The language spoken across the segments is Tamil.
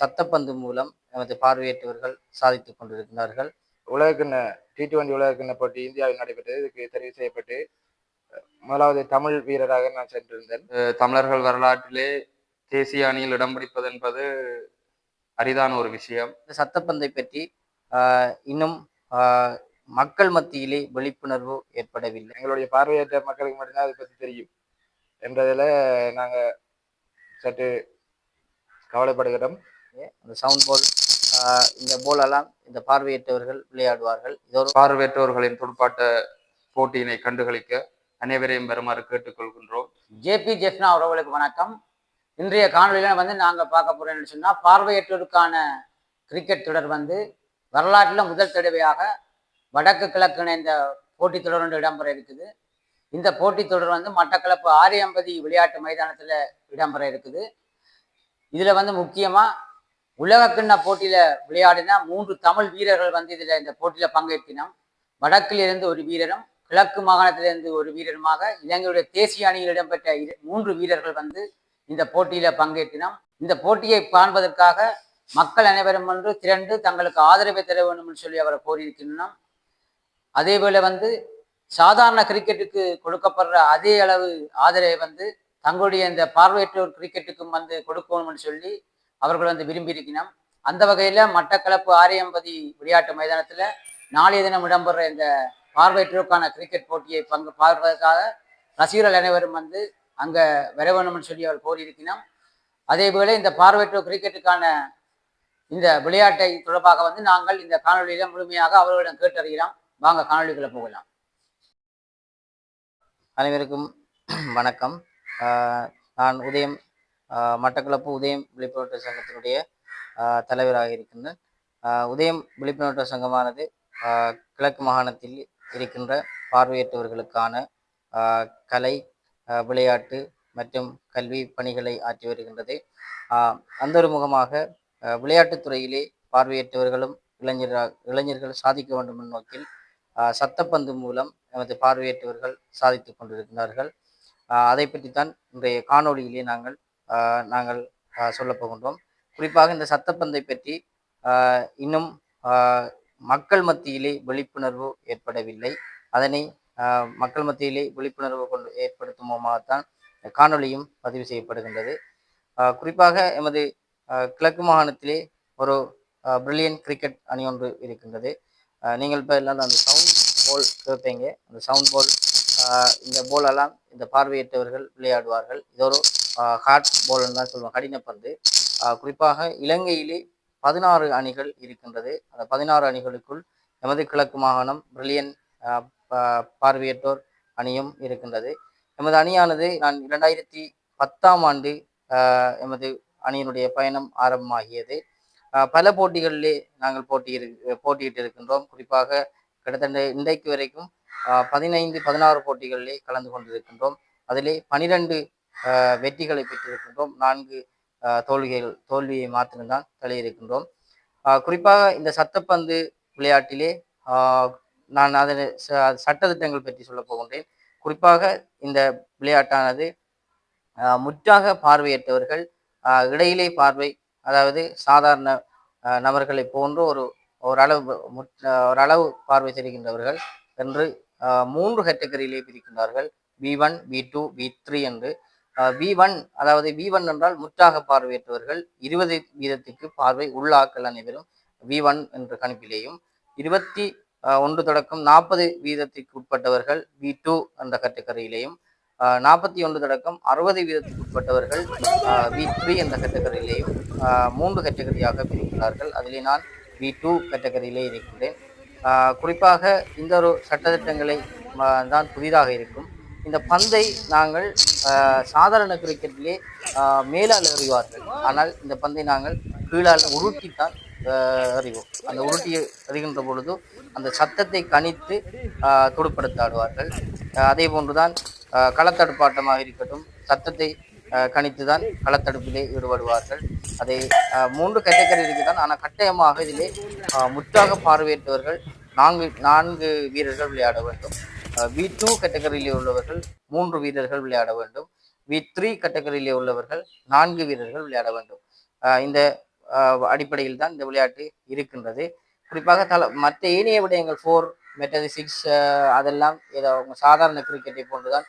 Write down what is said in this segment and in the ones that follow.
சத்தப்பந்து மூலம் எமது பார்வையற்றவர்கள் சாதித்துக் கொண்டிருக்கிறார்கள். உலகக்கிண்ண டி டுவெண்டி உலகக்கிண்ண போட்டி இந்தியாவில் நடைபெற்றது. இதுக்கு தெரிவு செய்யப்பட்டு முதலாவது தமிழ் வீரராக நான் சென்றிருந்தேன். தமிழர்கள் வரலாற்றிலே தேசிய அணியில் இடம் பிடிப்பது என்பது அரிதான ஒரு விஷயம். இந்த சத்தப்பந்தை பற்றி இன்னும் மக்கள் மத்தியிலே விழிப்புணர்வு ஏற்படவில்லை. எங்களுடைய பார்வையற்ற மக்களுக்கு மட்டும்தான் அதை பற்றி தெரியும். என்றதில் நாங்கள் சற்று கவலைப்படுகிறோம். அந்த சவுண்ட் போல் இந்த போலெல்லாம் இந்த பார்வையற்றவர்கள் விளையாடுவார்கள். இதோ பார்வையற்றோர்களின் துடுப்பாட்ட போட்டியினை கண்டுகளிக்க அனைவரையும் பெறுமாறு கேட்டுக்கொள்கின்றோம். ஜேபி ஜெஃப்னா உறவுகளுக்கு வணக்கம். இன்றைய காணொலியில் வந்து நாங்கள் பார்க்க போறோம்னு சொன்னால் பார்வையற்றோருக்கான கிரிக்கெட் தொடர் வந்து வரலாற்றில் முதல் தடவையாக வடக்கு கிழக்கு இணைந்த போட்டித் தொடர் ஒன்று இடம்பெற இருக்குது. இந்த போட்டித் தொடர் வந்து மட்டக்களப்பு ஆரியம்பதி விளையாட்டு மைதானத்தில் இடம்பெற இருக்குது. இதில் வந்து முக்கியமாக உலகக்கிண்ண போட்டியில் விளையாடின மூன்று தமிழ் வீரர்கள் வந்து இதில் இந்த போட்டியில் பங்கேற்கினோம். வடக்கிலிருந்து ஒரு வீரரும் கிழக்கு மாகாணத்திலிருந்து ஒரு வீரருமாக இலங்கையுடைய தேசிய அணியில் இடம்பெற்ற மூன்று வீரர்கள் வந்து இந்த போட்டியில் பங்கேற்றினோம் இந்த போட்டியை காண்பதற்காக மக்கள் அனைவரும் ஒன்று திரண்டு தங்களுக்கு ஆதரவை தர வேண்டும் என்று சொல்லி அவரை கோரியிருக்கின்றோம். அதே போல வந்து சாதாரண கிரிக்கெட்டுக்கு கொடுக்கப்படுற அதே அளவு ஆதரவை வந்து தங்களுடைய இந்த பார்வையற்றோர் கிரிக்கெட்டுக்கும் வந்து கொடுக்கணும்னு சொல்லி அவர்கள் வந்து விரும்பி இருக்கணும் அந்த வகையில் மட்டக்களப்பு ஆரியம்பதி விளையாட்டு மைதானத்தில் நாளைய தினம் இடம்பெற இந்த பார்வையற்றோருக்கான கிரிக்கெட் போட்டியை பங்கு பார்ப்பதற்காக ரசிகர்கள் அனைவரும் வந்து அங்கே வர வேணும்னு சொல்லி அவர் கோரியிருக்கிறோம் அதேபோல இந்த பார்வையற்றோர் கிரிக்கெட்டுக்கான இந்த விளையாட்டை தொடர்பாக வந்து நாங்கள் இந்த காணொலியில முழுமையாக அவர்களிடம் கேட்டறிகிறோம் வாங்க காணொலிக்குள்ள போகலாம். அனைவருக்கும் வணக்கம். நான் உதயம் மட்டக்களப்பு உதயம் விழிப்புணர்வு சங்கத்தினுடைய தலைவராக இருக்கின்றேன். உதயம் விழிப்புணர்வு சங்கமானது கிழக்கு மாகாணத்தில் இருக்கின்ற பார்வையற்றவர்களுக்கான கலை விளையாட்டு மற்றும் கல்வி பணிகளை ஆற்றி வருகின்றது. அந்த ஒரு முகமாக விளையாட்டுத்துறையிலே விளையாட்டுத் துறையிலே பார்வையற்றவர்களும் இளைஞராக இளைஞர்கள் சாதிக்க வேண்டும் என்ற நோக்கில் சத்தப்பந்து மூலம் எமது பார்வையற்றவர்கள் சாதித்து கொண்டிருக்கிறார்கள். அதை அதை பற்றித்தான் இன்றைய காணொளியிலே நாங்கள் நாங்கள் சொல்ல சொல்லப் போகின்றோம். குறிப்பாக இந்த சத்தப்பந்தை பற்றி இன்னும் மக்கள் மத்தியிலே விழிப்புணர்வு ஏற்படவில்லை. அதனை மக்கள் மத்தியிலே விழிப்புணர்வு கொண்டு ஏற்படுத்துமோமாகத்தான் இந்த காணொளியும் பதிவு செய்யப்படுகின்றது. குறிப்பாக எமது கிழக்கு மாகாணத்திலே ஒரு பிரில்லியன் கிரிக்கெட் அணி ஒன்று இருக்கின்றது. நீங்கள் இப்போ இல்லாத அந்த சவுண்ட் போல் கேட்பீங்க அந்த சவுண்ட் போல் இந்த போலெல்லாம் இந்த பார்வையற்றவர்கள் விளையாடுவார்கள். இது ஒரு ஹார்ட் போல்னு தான் சொல்லுவோம் கடினப்பந்து குறிப்பாக இலங்கையிலே பதினாறு அணிகள் இருக்கின்றது. அந்த பதினாறு அணிகளுக்குள் எமது கிழக்கு மாகாணம் பிரில்லியன் பார்வையற்றோர் அணியும் இருக்கின்றது. எமது அணியானது நான் இரண்டாயிரத்தி பத்தாம் ஆண்டு எமது அணியினுடைய பயணம் ஆரம்பமாகியது. பல போட்டிகளிலே நாங்கள் போட்டியிரு போட்டியிட்டு இருக்கின்றோம் குறிப்பாக கிட்டத்தட்ட இன்றைக்கு வரைக்கும் பதினைந்து பதினாறு போட்டிகளிலே கலந்து கொண்டிருக்கின்றோம். அதிலே பனிரெண்டு வெற்றிகளை பெற்றிருக்கின்றோம். நான்கு தோல்விகள் தோல்வியை மாத்திரம்தான் தள்ளியிருக்கின்றோம். குறிப்பாக இந்த சத்தப்பந்து விளையாட்டிலே நான் அதனை ச- பற்றி சொல்ல போகின்றேன். குறிப்பாக இந்த விளையாட்டானது முற்றாக பார்வையற்றவர்கள் இடையிலே பார்வை அதாவது சாதாரண நபர்களை போன்று ஒரு ஓரளவு முற்- ஓரளவு பார்வை தெரிகின்றவர்கள் என்று மூன்று கேட்டகரியிலே பிரிக்கின்றார்கள். V one V two V three என்று. வி ஒன் அதாவது வி ஒன் என்றால் முற்றாக பார்வையற்றவர்கள் இருபது வீதத்துக்கு பார்வை உள்ளாக்கள் அனைவரும் வி ஒன் என்ற கணிப்பிலேயும் இருபத்தி ஒன்று தொடக்கம் நாற்பது வீதத்திற்கு உட்பட்டவர்கள் வி டூ என்ற கட்டுக்கரையிலேயும் நாற்பத்தி ஒன்று தொடக்கம் அறுபது வீதத்துக்கு உட்பட்டவர்கள் வி த்ரீ என்ற கட்டுக்கரையிலேயும் மூன்று கேட்டகரியாக பிரிக்கிறார்கள் அதிலே நான் வி டூ கேட்டகரியிலே இருக்கின்றேன். குறிப்பாக இந்த ஒரு சட்டத்திட்டங்களை தான் புதிதாக இருக்கும். இந்த பந்தை நாங்கள் சாதாரண கிரிக்கெட்டிலே மேலால் எறிவார்கள் ஆனால் இந்த பந்தை நாங்கள் கீழால் உருட்டித்தான் ஆஹ் எறிவோம் அந்த உருட்டி எறிகின்ற பொழுது அந்த சத்தத்தை கணித்து துடுப்படுத்த ஆடுவார்கள் அதே போன்றுதான் களத்தடுப்பாட்டமாக இருக்கட்டும் சத்தத்தை கணித்துதான் களத்தடுப்பிலே ஈடுபடுவார்கள். அதை மூன்று கேட்டகரி இருக்குதான். ஆனால் கட்டாயமாக இதிலே முற்றாக பார்வையற்றவர்கள் நான்கு நான்கு வீரர்கள் விளையாட வேண்டும். வி டூ கேட்டகரியிலே உள்ளவர்கள் மூன்று வீரர்கள் விளையாட வேண்டும். வி த்ரீ கேட்டகரியிலே உள்ளவர்கள் நான்கு வீரர்கள் விளையாட வேண்டும். இந்த அடிப்படையில் தான் இந்த விளையாட்டு இருக்கின்றது. குறிப்பாக தல மற்ற ஏனைய விடயங்கள் ஃபோர் மெட்டது சிக்ஸ் அதெல்லாம் ஏதோ சாதாரண கிரிக்கெட்டை போன்றுதான்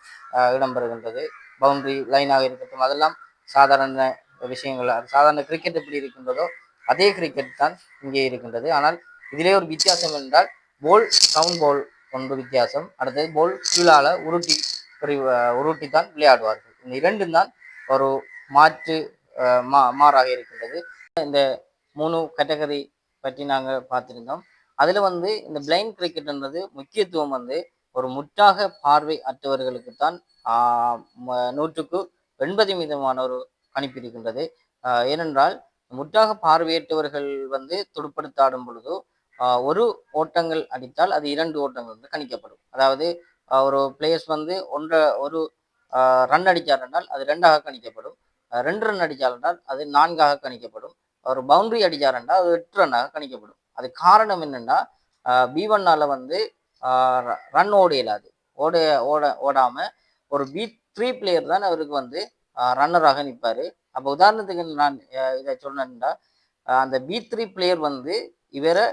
இடம்பெறுகின்றது. பவுண்டரி லைனாக இருக்கட்டும் அதெல்லாம் சாதாரண விஷயங்கள். சாதாரண கிரிக்கெட் எப்படி இருக்கின்றதோ அதே கிரிக்கெட் தான் இங்கே இருக்கின்றது. ஆனால் இதிலே ஒரு வித்தியாசம் என்றால் போல் டவுன் போல் ஒன்று வித்தியாசம். அடுத்தது போல் கீழால உருட்டி உருட்டி தான் விளையாடுவார்கள். இந்த இரண்டும் தான் ஒரு மாற்று மா மாறாக இருக்கின்றது. இந்த மூணு கேட்டகரி பற்றி நாங்கள் பார்த்துருந்தோம். அதில் வந்து இந்த பிளைண்ட் கிரிக்கெட்ன்றது முக்கியத்துவம் வந்து ஒரு முற்றாக பார்வை அற்றவர்களுக்கு தான் நூற்றுக்கு எண்பது வீதமான ஒரு கணிப்பு இருக்கின்றது. ஏனென்றால் முற்றாக பார்வையற்றவர்கள் வந்து துடுப்படுத்தாடும் பொழுது ஒரு ஓட்டங்கள் அடித்தால் அது இரண்டு ஓட்டங்கள் வந்து கணிக்கப்படும். அதாவது ஒரு பிளேயர்ஸ் வந்து ஒன்றை ஒரு ரன் அடித்தார் என்றால் அது ரெண்டாக கணிக்கப்படும். ரெண்டு ரன் அடித்தார் என்றால் அது நான்காக கணிக்கப்படும். ஒரு பவுண்டரி அடித்தார் என்றால் அது எட்டு ரன்னாக கணிக்கப்படும். அது காரணம் என்னென்னா பி ஒன்னால் வந்து ரன் ஓட ஓட ஓட ஓடாமல் ஒரு பி த்ரீ பிளேயர் தான் அவருக்கு வந்து ரன்னராக நிற்பார் அப்போ உதாரணத்துக்கு நான் இதை சொன்னேன்னா அந்த பி த்ரீ பிளேயர் வந்து இவரை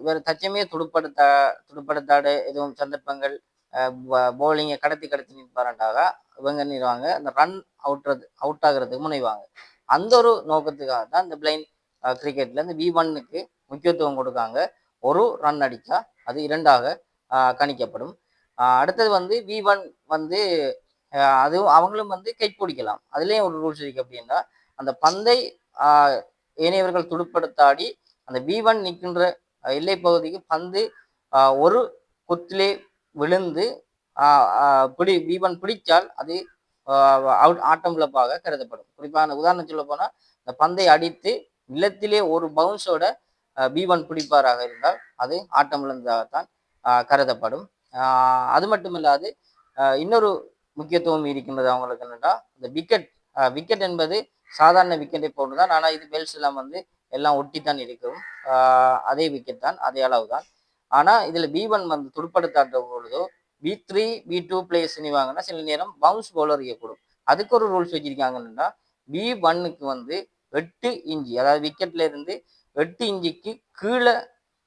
இவர் தச்சமே துடுப்படுத்த துடுப்படுத்தாடு எதுவும் சந்தர்ப்பங்கள் போலிங்கை கடத்தி கடத்தி நிற்பாரண்டாக இவங்க நிறுவாங்க அந்த ரன் அவுட்றது அவுட் ஆகிறதுக்கு முனைவாங்க. அந்த ஒரு நோக்கத்துக்காக தான் இந்த பிளைன் கிரிக்கெட்ல இந்த வி ஒன்னுக்கு முக்கியத்துவம் கொடுக்காங்க. ஒரு ரன் அடித்தா அது இரண்டாக கணிக்கப்படும். அடுத்தது வந்து வி ஒன் வந்து அதுவும் அவங்களும் வந்து கை பிடிக்கலாம். அதுலேயும் ஒரு ரூல்ஸ் இருக்கு அப்படின்னா அந்த பந்தை ஏனையவர்கள் துடுப்படுத்தாடி அந்த வி ஒன் நிற்கின்ற எல்லை பகுதிக்கு பந்து ஒரு குத்திலே விழுந்து பிடி வி ஒன் பிடித்தால் அது அவுட் ஆட்டம் இழப்பாக கருதப்படும். குறிப்பாக உதாரணம் சொல்ல போனால் இந்த பந்தை அடித்து நிலத்திலே ஒரு பவுன்ஸோட பி ஒன் பிடிப்பாராக இருந்தால் அது ஆட்டமிழந்ததாகத்தான் கருதப்படும். அது மட்டுமில்லாது ஆஹ் இன்னொரு முக்கியத்துவம் இருக்கின்றது அவங்களுக்கு என்னென்னா இந்த விக்கெட் விக்கெட் என்பது சாதாரண விக்கெட்டை போட்டுதான் ஆனால் இது பெல்ஸ் எல்லாம் வந்து எல்லாம் ஒட்டி தான் இருக்கும் அதே விக்கெட் தான் அதே அளவு தான் ஆனால் இதில் பி ஒன் வந்து துடுப்படுத்தாட்ட பொழுதோ B three B two players வாங்கினா சில நேரம் பவுன்ஸ் பவுலர் இருக்கக்கூடும் அதுக்கு ஒரு ரூல்ஸ் வச்சிருக்காங்கன்னா பி ஒன்னுக்கு வந்து எட்டு இஞ்சி அதாவது விக்கெட்ல இருந்து எட்டு இஞ்சிக்கு கீழே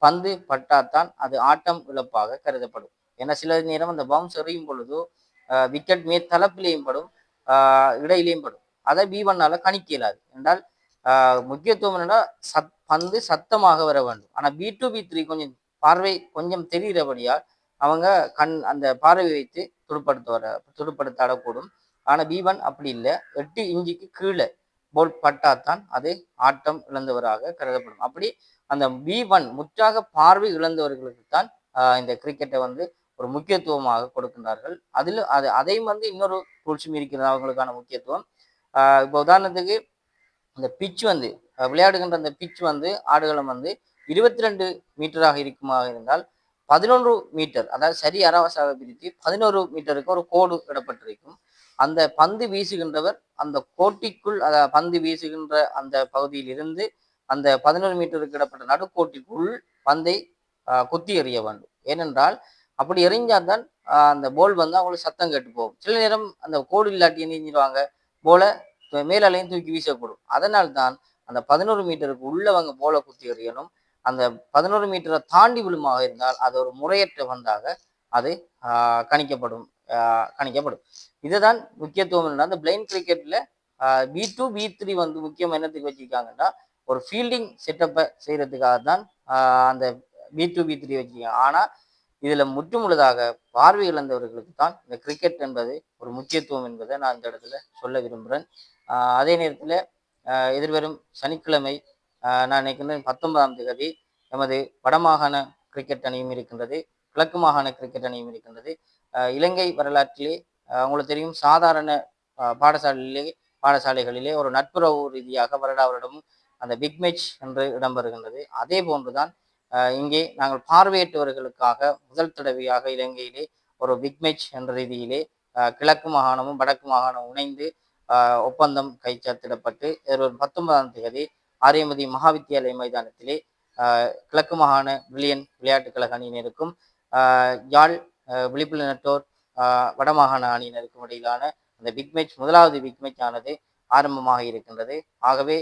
பந்து பட்டாதான் அது ஆட்டம் இழப்பாக கருதப்படும். ஏன்னா சில நேரம் அந்த பவுன்ஸ் எறியும் பொழுது விக்கெட் மே தளப்பிலையும் படும் இடையிலையும் படும். அதை பி ஒன்னால கணிக்க இயலாது. என்றால் முக்கியத்துவம் என்னன்னா சத் பந்து சத்தமாக வர வேண்டும். ஆனால் பி டூ பி த்ரீ கொஞ்சம் பார்வை கொஞ்சம் தெரிகிறபடியால் அவங்க கண் அந்த பார்வை வைத்து துடுப்படுத்த வர துடுப்படுத்த ஆடக்கூடும் ஆனால் பி ஒன் அப்படி இல்லை. எட்டு இஞ்சிக்கு கீழே போல் பட்டாத்தான் அது ஆட்டம் இழந்தவராக கருதப்படும். அப்படி அந்த பி ஒன் முற்றாக பார்வை இழந்தவர்களுக்கு தான் இந்த கிரிக்கெட்டை வந்து ஒரு முக்கியத்துவமாக கொடுக்கின்றார்கள். அதில் அது அதையும் வந்து இன்னொரு ரூல்ஸும் இருக்கிறது அவங்களுக்கான முக்கியத்துவம். இப்போ உதாரணத்துக்கு இந்த பிச் வந்து விளையாடுகின்ற அந்த பிச் வந்து ஆடுகளம் வந்து இருபத்தி ரெண்டு மீட்டராக இருக்குமாக இருந்தால் பதினொன்று மீட்டர் அதாவது சரி அரவசாக பிரித்து பதினோரு மீட்டருக்கு ஒரு கோடு இடப்பட்டிருக்கும். அந்த பந்து வீசுகின்றவர் அந்த கோட்டிக்குள் அத பந்து வீசுகின்ற அந்த பகுதியில் இருந்து அந்த பதினோரு மீட்டருக்கு இடப்பட்ட நடுக்கோட்டிற்குள் பந்தை குத்தி எறிய வேண்டும். ஏனென்றால் அப்படி எறிஞ்சால் தான் அந்த போல் வந்து அவங்களுக்கு சத்தம் கேட்டு போகும். சில நேரம் அந்த கோடு இல்லாட்டி எரிஞ்சிடுவாங்க போல மேலாலையும் தூக்கி வீசக்கூடும். அதனால் தான் அந்த பதினோரு மீட்டருக்கு உள்ளவங்க போல குத்தி எறியணும். அந்த பதினோரு மீட்டரை தாண்டி விழுமாக இருந்தால் அது ஒரு முறையற்ற பந்தாக அது கணிக்கப்படும். கணிக்கப்படும். இதுதான் முக்கியத்துவம் என்னன்னா அந்த பிளைண்ட் கிரிக்கெட்ல பி டூ பி த்ரீ வந்து முக்கியம் என்னத்துக்கு வச்சிருக்காங்கன்னா ஒரு ஃபீல்டிங் செட்டப்பை செய்யறதுக்காக தான் அந்த பி டூ பி த்ரீ வச்சிருக்காங்க. ஆனா இதுல முற்றுமுழுதாக பார்வை இழந்தவர்களுக்கு தான் இந்த கிரிக்கெட் என்பது ஒரு முக்கியத்துவம் என்பதை நான் இந்த இடத்துல சொல்ல விரும்புகிறேன் அதே நேரத்தில் எதிர்வரும் சனிக்கிழமை நான் நினைக்கின்றேன் பத்தொன்பதாம் தேதி எமது வடமாகாண கிரிக்கெட் அணியும் இருக்கின்றது கிழக்கு மாகாண கிரிக்கெட் அணியும் இருக்கின்றது. இலங்கை வரலாற்றிலே உங்களுக்கு தெரியும் சாதாரண பாடசாலையிலே பாடசாலைகளிலே ஒரு நட்புறவு ரீதியாக வருடா வருடமும் அந்த பிக் மேட்ச் என்று இடம்பெறுகின்றது. அதே போன்றுதான் இங்கே நாங்கள் பார்வையற்றவர்களுக்காக முதல் தடவையாக இலங்கையிலே ஒரு பிக் மேட்ச் என்ற ரீதியிலே கிழக்கு மாகாணமும் வடக்கு மாகாணமும் இணைந்து ஒப்பந்தம் கைச்சாத்திடப்பட்டு இருபது பத்தொன்பதாம் தேதி ஆரியமதி மகாவித்தியாலய மைதானத்திலே கிழக்கு மாகாண பிரில்லியன் விளையாட்டுக் கழக அணியினருக்கும் யாழ் விழிப்புல நட்டோர் வடமாகாண அணியினருக்கும் இடையிலான அந்த பிக் மேட்ச் முதலாவது பிக் மேட்ச் ஆனது ஆரம்பமாக இருக்கின்றது. ஆகவே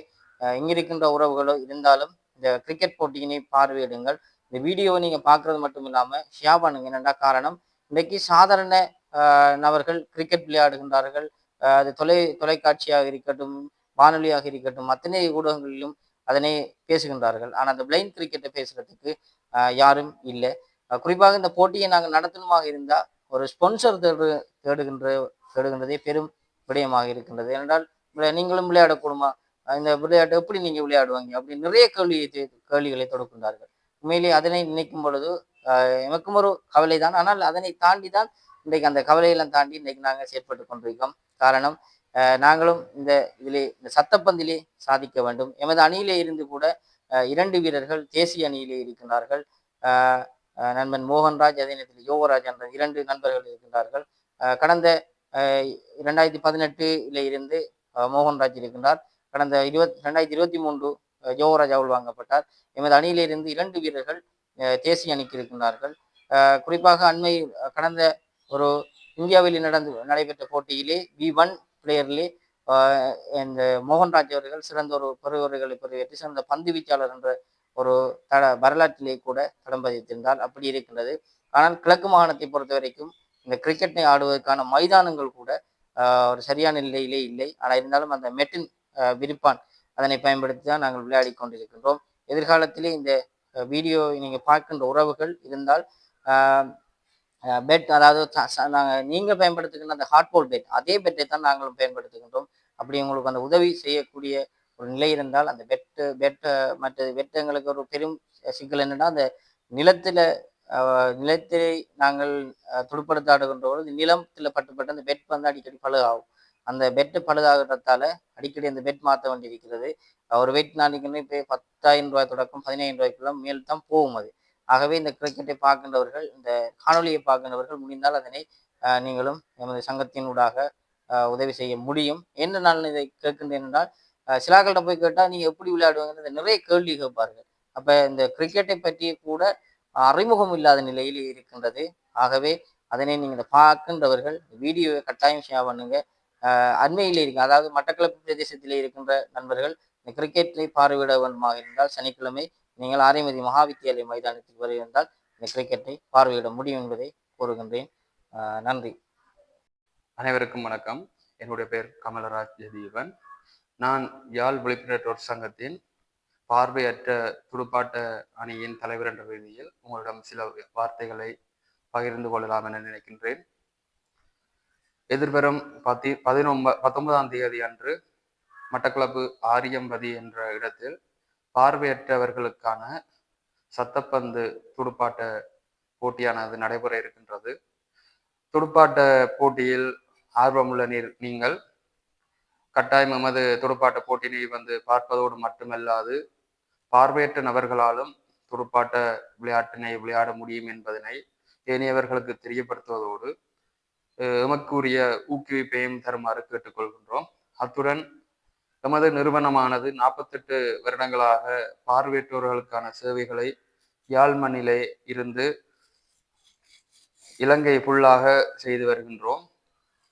இங்கிருக்கின்ற இருக்கின்ற உறவுகளோ இருந்தாலும் இந்த கிரிக்கெட் போட்டியினை பார்வையிடுங்கள். இந்த வீடியோவை நீங்கள் பார்க்கறது மட்டும் இல்லாமல் ஷேர் பண்ணுங்க. என்னென்னா காரணம் இன்றைக்கு சாதாரண நபர்கள் கிரிக்கெட் விளையாடுகின்றார்கள். அது தொலை தொலைக்காட்சியாக இருக்கட்டும் வானொலியாக இருக்கட்டும் அத்தனை ஊடகங்களிலும் அதனை பேசுகின்றார்கள். ஆனால் அந்த பிளைண்ட் கிரிக்கெட்டை பேசுகிறதுக்கு யாரும் இல்லை. குறிப்பாக இந்த போட்டியை நாங்கள் நடத்தணுமாக இருந்தால் ஒரு ஸ்பான்சர் தேடு தேடுகின்ற தேடுகின்றதே பெரும் விடயமாக இருக்கின்றது. ஏனென்றால் நீங்களும் விளையாடக்கூடுமா? இந்த விளையாட்டை எப்படி நீங்க விளையாடுவாங்க? அப்படி நிறைய கேள்வி கேள்விகளை தொடுக்கின்றார்கள். உண்மையிலே அதனை நினைக்கும் பொழுது எமக்கும் ஒரு கவலை தான் ஆனால் அதனை தாண்டி தான் இன்றைக்கு அந்த கவலையெல்லாம் தாண்டி இன்றைக்கு நாங்கள் செயற்பட்டு கொண்டிருக்கோம். காரணம் நாங்களும் இந்த இதிலே இந்த சத்தப்பந்திலே சாதிக்க வேண்டும். எமது அணியிலே இருந்து கூட இரண்டு வீரர்கள் தேசிய அணியிலே இருக்கின்றார்கள். நண்பன் மோகன்ராஜ் அதே நேரத்தில் யோகராஜ் என்ற இரண்டு நண்பர்கள் இருக்கின்றார்கள். கடந்த இரண்டாயிரத்தி பதினெட்டுல இருந்து மோகன்ராஜ் இருக்கின்றார். கடந்த இருபத்தி ரெண்டாயிரத்தி இருபத்தி மூன்று யோகராஜ் அவள் வாங்கப்பட்டார். எமது அணியிலிருந்து இரண்டு வீரர்கள் அஹ், தேசிய அணிக்கு இருக்கின்றார்கள். குறிப்பாக அண்மை கடந்த ஒரு இந்தியாவில் நடந்து நடைபெற்ற போட்டியிலே வி ஒன் பிளேயர்லே இந்த மோகன்ராஜ் அவர்கள் சிறந்த ஒரு பெறுவர்களை பெறுவேற்றி சிறந்த பந்து வீச்சாளர் என்ற ஒரு தட வரலாற்றிலே கூட தடம் பதித்திருந்தால் அப்படி இருக்கின்றது. ஆனால் கிழக்கு மாகாணத்தை பொறுத்த வரைக்கும் இந்த கிரிக்கெட்டை ஆடுவதற்கான மைதானங்கள் கூட ஒரு சரியான நிலையிலே இல்லை. ஆனால் இருந்தாலும் அந்த மெட்டின் விரிப்பான் அதனை பயன்படுத்தி தான் நாங்கள் விளையாடி கொண்டிருக்கின்றோம். எதிர்காலத்திலே இந்த வீடியோ நீங்கள் பார்க்கின்ற உறவுகள் இருந்தால் பெட் அதாவது நாங்கள் நீங்கள் பயன்படுத்துகின்ற அந்த ஹார்ட்போல் பெட் அதே பெட்டை தான் நாங்களும் பயன்படுத்துகின்றோம். அப்படி உங்களுக்கு அந்த உதவி செய்யக்கூடிய ஒரு நிலை இருந்தால் அந்த பெட்டு வெட்ட மற்ற வெட்டங்களுக்கு ஒரு பெரும் சிக்கல் என்னன்னா அந்த நிலத்தில் நிலத்தை நாங்கள் துடுப்படுத்தாடுகின்ற பொழுது நிலத்தில் பட்டுப்பட்டு அந்த பெட் வந்து அடிக்கடி பழுதாகும். அந்த பெட்டு பழுதாகிறதால அடிக்கடி அந்த பெட் மாற்ற வேண்டியிருக்கிறது ஒரு வெயிட் நாளைக்குன்னு இப்போ பத்தாயிரம் ரூபாய் தொடக்கம் பதினாயிரம் ரூபாய்க்குள்ள மேல் தான் போகும் அது. ஆகவே இந்த கிரிக்கெட்டை பார்க்கின்றவர்கள் இந்த காணொலியை பார்க்கின்றவர்கள் முடிந்தால் அதனை அஹ், நீங்களும் எமது சங்கத்தினூடாக உதவி செய்ய முடியும். என்ன நான் இதை கேட்கின்றேன் என்றால் சிலாக்கள்கிட்ட போய் கேட்டால் நீங்கள் எப்படி விளையாடுவீங்கன்னு நிறைய கேள்வி கேட்பார்கள். அப்போ இந்த கிரிக்கெட்டை பற்றி கூட அறிமுகம் இல்லாத நிலையில் இருக்கின்றது. ஆகவே அதனை நீங்கள் பார்க்கின்றவர்கள் வீடியோவை கட்டாயம் ஷேர் பண்ணுங்க. அஹ், அண்மையில் இருக்கு அதாவது மட்டக்களப்பு பிரதேசத்தில் இருக்கின்ற நண்பர்கள் இந்த கிரிக்கெட்டை பார்வையிட வேண்டுமாக இருந்தால் சனிக்கிழமை நீங்கள் ஆரியமதி மகாவித்தியாலய மைதானத்துக்கு வருகின்றால் இந்த கிரிக்கெட்டை பார்வையிட முடியும் என்பதை கூறுகின்றேன். நன்றி. அனைவருக்கும் வணக்கம். என்னுடைய பேர் கமலராஜ் ஜெதீவன். நான் யாழ் விழிப்புணர்வு சங்கத்தின் பார்வையற்ற துடுப்பாட்ட அணியின் தலைவர் என்ற ரீதியில் உங்களிடம் சில வார்த்தைகளை பகிர்ந்து கொள்ளலாம் என நினைக்கின்றேன். எதிர்வரும் பத்தி பதினொன்ப பத்தொன்பதாம் தேதி அன்று மட்டக்களப்பு ஆரியம்பதி என்ற இடத்தில் பார்வையற்றவர்களுக்கான சத்தப்பந்து துடுப்பாட்ட போட்டியானது நடைபெற இருக்கின்றது. துடுப்பாட்ட போட்டியில் ஆர்வமுள்ள நீர் நீங்கள் கட்டாயம் எமது துடுப்பாட்ட போட்டியினை வந்து பார்ப்பதோடு மட்டுமல்லாது பார்வையற்ற நபர்களாலும் துடுப்பாட்ட விளையாட்டினை விளையாட முடியும் என்பதனை ஏனையவர்களுக்கு தெரியப்படுத்துவதோடு எமக்குரிய ஊக்குவிப்பையும் தருமாறு கேட்டுக்கொள்கின்றோம். அத்துடன் எமது நிறுவனமானது நாற்பத்தெட்டு வருடங்களாக பார்வையற்றோர்களுக்கான சேவைகளை யாழ்மண்ணிலே இருந்து இலங்கை ஃபுல்லாக செய்து வருகின்றோம்.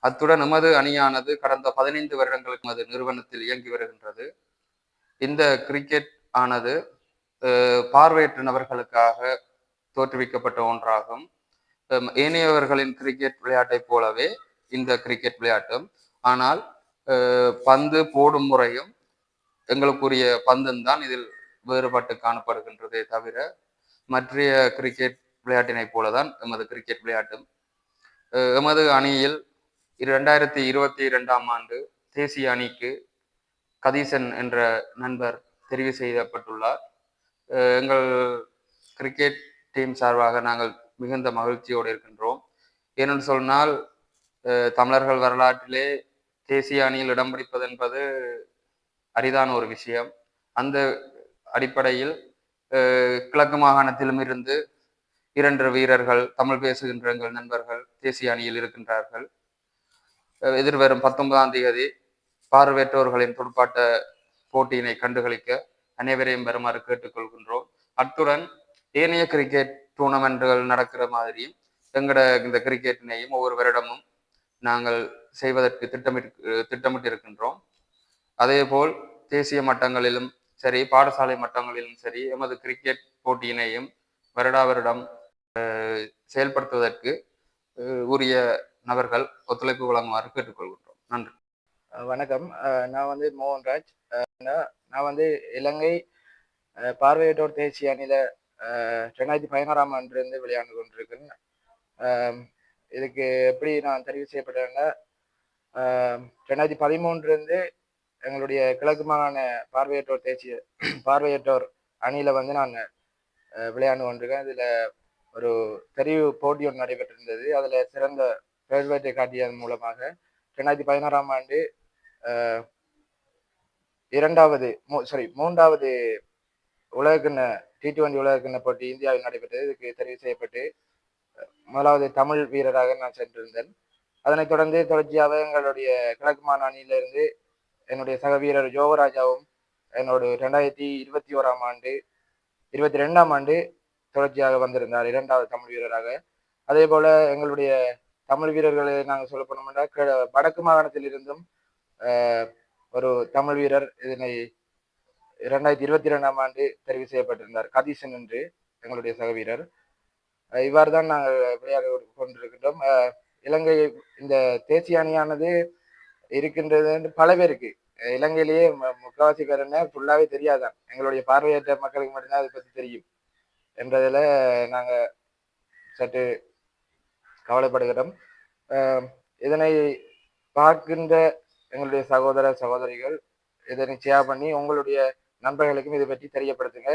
அத்துடன் எமது அணியானது கடந்த பதினைந்து வருடங்களுக்கு எமது நிறுவனத்தில் இயங்கி வருகின்றது. இந்த கிரிக்கெட் ஆனது பார்வையற்ற நபர்களுக்காக தோற்றுவிக்கப்பட்ட ஒன்றாகும். ஏனையவர்களின் கிரிக்கெட் விளையாட்டைப் போலவே இந்த கிரிக்கெட் விளையாட்டும். ஆனால் பந்து போடும் முறையும் எங்களுக்குரிய பந்தும் தான் இதில் வேறுபட்டு காணப்படுகின்றதே தவிர மற்றைய கிரிக்கெட் விளையாட்டினைப் போலதான் எமது கிரிக்கெட் விளையாட்டும். எமது அணியில் இரண்டாயிரத்தி இருபத்தி இரண்டாம் ஆண்டு தேசிய அணிக்கு கதீசன் என்ற நண்பர் தெரிவு செய்யப்பட்டுள்ளார். எங்கள் கிரிக்கெட் டீம் சார்பாக நாங்கள் மிகுந்த மகிழ்ச்சியோடு இருக்கின்றோம். ஏனென்று சொன்னால் தமிழர்கள் வரலாற்றிலே தேசிய அணியில் இடம் பிடிப்பது என்பது அரிதான ஒரு விஷயம். அந்த அடிப்படையில் கிழக்கு மாகாணத்திலும் இருந்து இரண்டு வீரர்கள் தமிழ் பேசுகின்ற எங்கள் நண்பர்கள் தேசிய அணியில் இருக்கின்றார்கள். எதிர்வரும் பத்தொன்பதாம் தேதி பார்வையற்றோர்களின் துடுப்பாட்ட போட்டியினை கண்டுகளிக்க அனைவரையும் வருமாறு கேட்டுக்கொள்கின்றோம். அத்துடன் ஏனைய கிரிக்கெட் டூர்னமெண்ட்டுகள் நடக்கிற மாதிரியும் எங்கட இந்த கிரிக்கெட்டினையும் ஒவ்வொரு வருடமும் நாங்கள் செய்வதற்கு திட்டமிட்டு திட்டமிட்டு இருக்கின்றோம் அதேபோல் தேசிய மட்டங்களிலும் சரி பாடசாலை மட்டங்களிலும் சரி எமது கிரிக்கெட் போட்டியினையும் வருடா வருடம் செயல்படுத்துவதற்கு உரிய நபர்கள் ஒத்துழைப்பு வழங்குமாறு கேட்டுக்கொள்கின்றோம். நன்றி. வணக்கம். நான் வந்து மோகன்ராஜ். நான் வந்து இலங்கை பார்வையிட்டோர் பார்வையற்றோர் தேசிய அணியில ரெண்டாயிரத்தி பதினாறாம் ஆண்டிலிருந்து விளையாண்டு கொண்டிருக்கேன் இதுக்கு எப்படி நான் தெரிவு செய்யப்பட்டேன்னா ரெண்டாயிரத்தி பதிமூன்றுலேருந்து எங்களுடைய கிழக்கு மாகாண பார்வையற்றோர் தேசிய பார்வையற்றோர் அணியில் வந்து நான் விளையாண்டு கொண்டிருக்கேன். இதில் ஒரு தெரிவு போட்டி ஒன்று நடைபெற்றிருந்தது. அதில் சிறந்த பெருவேட்டை காட்டியதன் மூலமாக ரெண்டாயிரத்தி பதினாறாம் ஆண்டு அஹ், இரண்டாவது சாரி மூன்றாவது உலகக்கிண்ண டி டுவெண்டி உலகக்கிண்ண போட்டி இந்தியாவில் நடைபெற்றது. இதுக்கு தெரிவு செய்யப்பட்டு முதலாவது தமிழ் வீரராக நான் சென்றிருந்தேன். அதனைத் தொடர்ந்து தொடர்ச்சியாக எங்களுடைய கிழக்கு மாநில என்னுடைய சக வீரர் யோகராஜாவும் என்னோட ரெண்டாயிரத்தி இருபத்தி ஓராம் ஆண்டு இருபத்தி ரெண்டாம் ஆண்டு தொடர்ச்சியாக வந்திருந்தார். இரண்டாவது தமிழ் வீரராக. அதே போல எங்களுடைய தமிழ் வீரர்களை நாங்கள் சொல்ல போனோம்னா வடக்கு மாகாணத்தில் இருந்தும் ஒரு தமிழ் வீரர் இதனை இரண்டாயிரத்தி இருபத்தி ரெண்டாம் ஆண்டு தெரிவு செய்யப்பட்டிருந்தார். கதீசன் என்று எங்களுடைய சக வீரர். இவ்வாறு தான் நாங்கள் விளையாட கொண்டிருக்கின்றோம். இலங்கை இந்த தேசிய அணியானது இருக்கின்றது என்று பல பேருக்கு இலங்கையிலேயே மு- முக்காவாசி பேர் என்ன ஃபுல்லாவே தெரியாதான். எங்களுடைய பார்வையற்ற மக்களுக்கு மட்டும்தான் அதை பற்றி தெரியும். என்றதில் நாங்கள் சற்று கவலைப்படுகிறோம். இதனை பார்க்கின்ற எங்களுடைய சகோதர சகோதரிகள் இதனை நிச்சயம் பண்ணி உங்களுடைய நண்பர்களுக்கும் இதை பற்றி தெரியப்படுத்துங்க